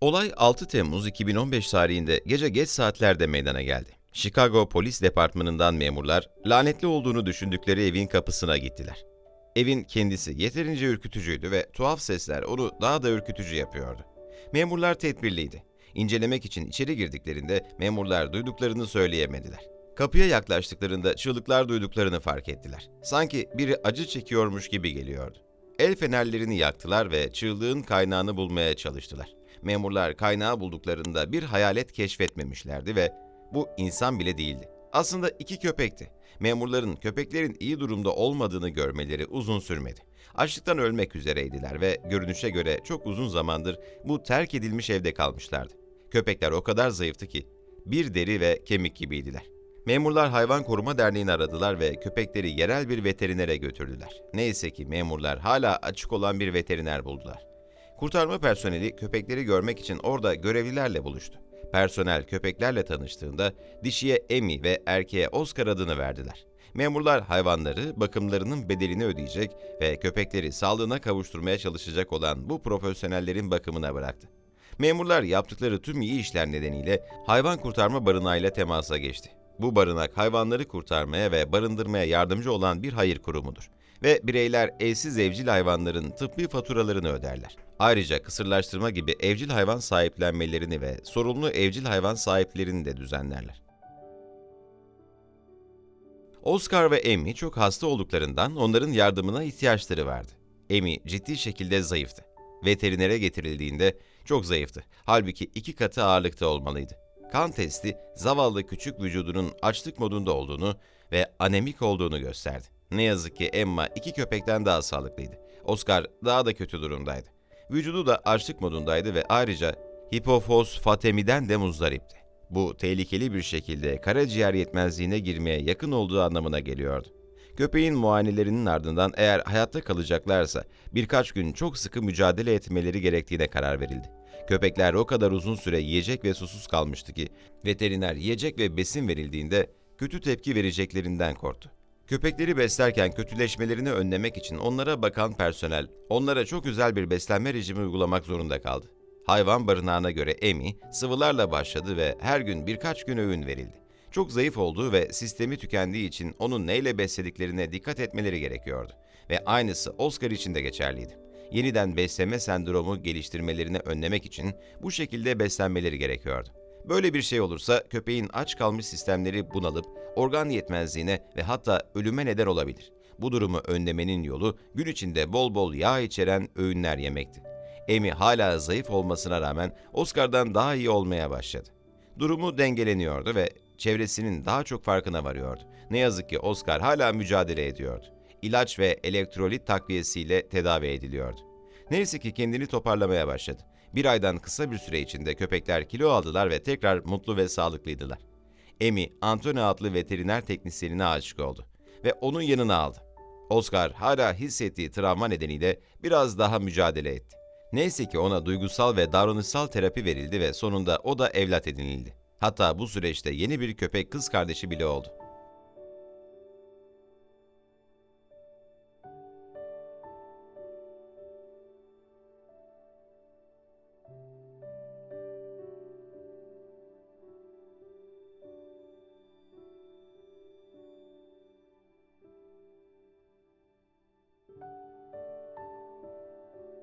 Olay 6 Temmuz 2015 tarihinde gece geç saatlerde meydana geldi. Chicago Polis Departmanı'ndan memurlar lanetli olduğunu düşündükleri evin kapısına gittiler. Evin kendisi yeterince ürkütücüydü ve tuhaf sesler onu daha da ürkütücü yapıyordu. Memurlar tedbirliydi. İncelemek için içeri girdiklerinde memurlar duyduklarını söyleyemediler. Kapıya yaklaştıklarında çığlıklar duyduklarını fark ettiler. Sanki biri acı çekiyormuş gibi geliyordu. El fenerlerini yaktılar ve çığlığın kaynağını bulmaya çalıştılar. Memurlar kaynağı bulduklarında bir hayalet keşfetmemişlerdi ve bu insan bile değildi. Aslında iki köpekti. Memurların köpeklerin iyi durumda olmadığını görmeleri uzun sürmedi. Açlıktan ölmek üzereydiler ve görünüşe göre çok uzun zamandır bu terk edilmiş evde kalmışlardı. Köpekler o kadar zayıftı ki bir deri ve kemik gibiydiler. Memurlar Hayvan Koruma Derneği'ni aradılar ve köpekleri yerel bir veterinere götürdüler. Neyse ki memurlar hala açık olan bir veteriner buldular. Kurtarma personeli köpekleri görmek için orada görevlilerle buluştu. Personel köpeklerle tanıştığında dişiye Emi ve erkeğe Oscar adını verdiler. Memurlar hayvanları bakımlarının bedelini ödeyecek ve köpekleri sağlığına kavuşturmaya çalışacak olan bu profesyonellerin bakımına bıraktı. Memurlar yaptıkları tüm iyi işler nedeniyle hayvan kurtarma barınağıyla temasa geçti. Bu barınak hayvanları kurtarmaya ve barındırmaya yardımcı olan bir hayır kurumudur ve bireyler evsiz evcil hayvanların tıbbi faturalarını öderler. Ayrıca kısırlaştırma gibi evcil hayvan sahiplenmelerini ve sorumlu evcil hayvan sahiplerini de düzenlerler. Oscar ve Amy çok hasta olduklarından onların yardımına ihtiyaçları vardı. Amy ciddi şekilde zayıftı. Veterinere getirildiğinde çok zayıftı. Halbuki iki katı ağırlıkta olmalıydı. Kan testi zavallı küçük vücudunun açlık modunda olduğunu ve anemik olduğunu gösterdi. Ne yazık ki Emma iki köpekten daha sağlıklıydı. Oscar daha da kötü durumdaydı. Vücudu da açlık modundaydı ve ayrıca hipofosfatemiden de muzdaripti. Bu tehlikeli bir şekilde karaciğer yetmezliğine girmeye yakın olduğu anlamına geliyordu. Köpeğin muayenelerinin ardından eğer hayatta kalacaklarsa birkaç gün çok sıkı mücadele etmeleri gerektiğine karar verildi. Köpekler o kadar uzun süre yiyecek ve susuz kalmıştı ki veteriner yiyecek ve besin verildiğinde kötü tepki vereceklerinden korktu. Köpekleri beslerken kötüleşmelerini önlemek için onlara bakan personel onlara çok özel bir beslenme rejimi uygulamak zorunda kaldı. Hayvan barınağına göre Emi sıvılarla başladı ve her gün birkaç gün öğün verildi. Çok zayıf olduğu ve sistemi tükendiği için onun neyle beslediklerine dikkat etmeleri gerekiyordu. Ve aynısı Oscar için de geçerliydi. Yeniden besleme sendromu geliştirmelerini önlemek için bu şekilde beslenmeleri gerekiyordu. Böyle bir şey olursa köpeğin aç kalmış sistemleri bunalıp organ yetmezliğine ve hatta ölüme neden olabilir. Bu durumu önlemenin yolu gün içinde bol bol yağ içeren öğünler yemekti. Emi hala zayıf olmasına rağmen Oscar'dan daha iyi olmaya başladı. Durumu dengeleniyordu ve çevresinin daha çok farkına varıyordu. Ne yazık ki Oscar hala mücadele ediyordu. İlaç ve elektrolit takviyesiyle tedavi ediliyordu. Neyse ki kendini toparlamaya başladı. Bir aydan kısa bir süre içinde köpekler kilo aldılar ve tekrar mutlu ve sağlıklıydılar. Emi, Anthony adlı veteriner teknisyenine aşık oldu ve onun yanına aldı. Oscar hala hissettiği travma nedeniyle biraz daha mücadele etti. Neyse ki ona duygusal ve davranışsal terapi verildi ve sonunda o da evlat edinildi. Hatta bu süreçte yeni bir köpek kız kardeşi bile oldu.